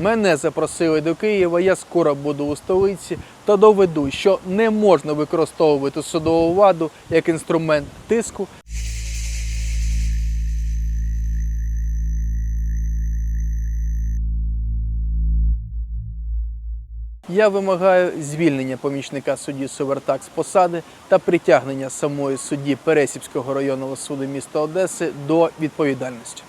Мене запросили до Києва. Я скоро буду у столиці та доведу, що не можна використовувати судову владу як інструмент тиску Я вимагаю звільнення помічника судді Сувертак з посади та притягнення самої судді Пересіпського районного суду міста Одеси до відповідальності.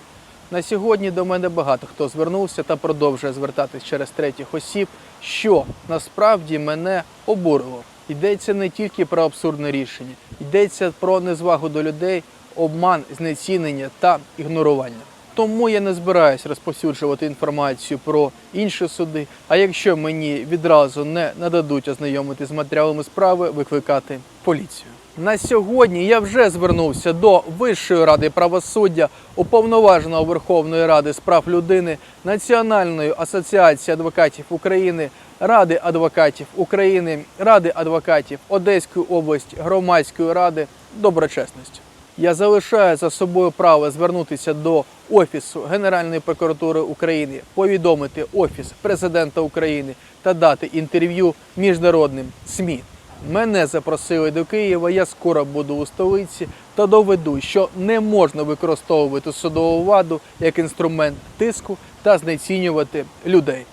На сьогодні до мене багато хто звернувся та продовжує звертатись через третіх осіб, що насправді мене обурило. Йдеться не тільки про абсурдне рішення, йдеться про незвагу до людей, обман, знецінення та ігнорування. Тому я не збираюсь розповсюджувати інформацію про інші суди. А якщо мені відразу не нададуть ознайомити з матеріалами справи, викликати поліцію. На сьогодні я вже звернувся до Вищої ради правосуддя, уповноваженого Верховної Ради з прав людини, Національної асоціації адвокатів України, Ради адвокатів України, Ради адвокатів Одеської області, громадської ради доброчесності. Я залишаю за собою право звернутися до Офісу Генеральної прокуратури України, повідомити Офіс президента України та дати інтерв'ю міжнародним СМІ. Мене запросили до Києва. Я скоро буду у столиці та доведу, що не можна використовувати судову владу як інструмент тиску та знецінювати людей.